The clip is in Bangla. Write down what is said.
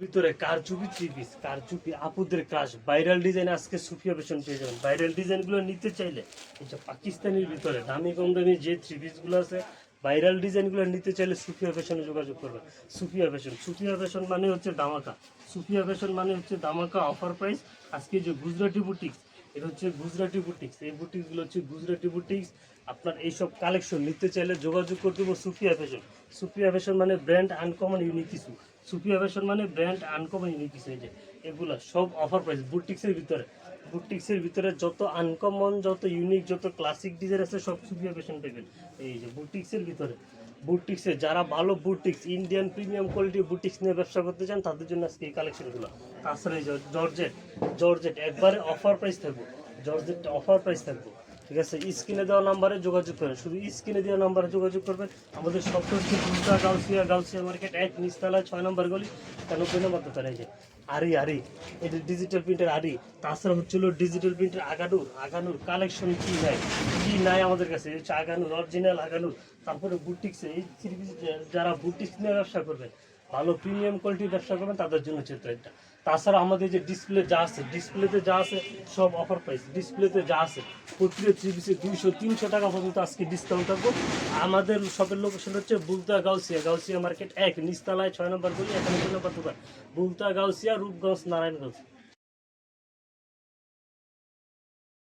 ভিতরে কারচুপি থ্রি পিস কারচুপি আপুদের ক্রাশ ভাইরাল ডিজাইন আজকে সুফিয়া ফ্যাশন পেয়ে যাবেন। ভাইরাল ডিজাইনগুলো নিতে চাইলে এই যে পাকিস্তানের ভিতরে দামি কম দামি যে থ্রি পিসগুলো আছে ভাইরাল ডিজাইনগুলো নিতে চাইলে সুফিয়া ফ্যাশনে যোগাযোগ করবেন। সুফিয়া ফ্যাশন সুফিয়া ফ্যাশন মানে হচ্ছে দামাকা সুফিয়া ফ্যাশন মানে হচ্ছে দামাকা অফার প্রাইস আজকে যে গুজরাটি বুটিক্স এটা হচ্ছে গুজরাটি বুটিক্স এই বুটিক্সগুলো হচ্ছে গুজরাটি বুটিক্স আপনার এইসব কালেকশন নিতে চাইলে যোগাযোগ করতে হবে সুফিয়া ফ্যাশন ফ্যাশন মানে ব্র্যান্ড আনকমন ইউনিক কিছু। ফ্যাশন মানে ব্র্যান্ড আনকমন ইউনিক কিছু এই যে, এগুলা সব অফার প্রাইস বুটিক্সের ভিতরে। বুটিক্সের ভিতরে যত আনকমন যত ইউনিক যত ক্লাসিক ডিজাইন আছে, সব ফ্যাশন পাবেন। এই যে বুটিক্সের ভিতরে। বুটিক্সে যারা ভালো boutiques Indian premium quality boutiques নিয়ে ব্যবসা করতে চান, তাদের জন্য আজকে এই কালেকশনগুলো তাছাড়া এই জর্জেট জর্জেট একবারে অফার প্রাইস থাকব। জর্জেট অফার প্রাইস থাকব। ঠিক আছে? স্ক্রিনে দেওয়া নাম্বারে যোগাযোগ করেন। শুধু স্ক্রিনে দেওয়া নাম্বারে যোগাযোগ করবেন। আমাদের হচ্ছে দুর্গা গাউসিয়া গাউসিয়া মার্কেট এক নিচতলায় ছয় নম্বর গলি, একানব্বই নম্বর দোকান যে আরি আরি। এটা ডিজিটাল প্রিন্টের আরি। তাছাড়া হচ্ছিল ডিজিটাল প্রিন্টের আগানুর। আগানুর কালেকশন কি নাই? কি নাই আমাদের কাছে? হচ্ছে আগানুর অরিজিনাল আগানুর। তারপরে বুটিক্সে এই যারা বুটিক্স নিয়ে ব্যবসা করবেন ভালো প্রিমিয়াম কোয়ালিটির ব্যবসা করবেন, তাদের জন্য হচ্ছে এটা তাছাড়া আমাদের যে ডিসপ্লে যা আছে ডিসপ্লেতে যা আছে, সব অফার প্রাইস ডিসপ্লেতে যা আছে, প্রতিটা থ্রি পিসে দুইশো, তিনশো টাকা পর্যন্ত আজকে ডিসকাউন্ট থাকব। আমাদের শপের লোকেশন হচ্ছে বুলতা গাউসিয়া গাউসিয়া মার্কেট এক নিস্তালায় ছয় নম্বর গলি এক নম্বর দোকান। বুলতা গাউসিয়া, রূপগঞ্জ, নারায়ণগঞ্জ।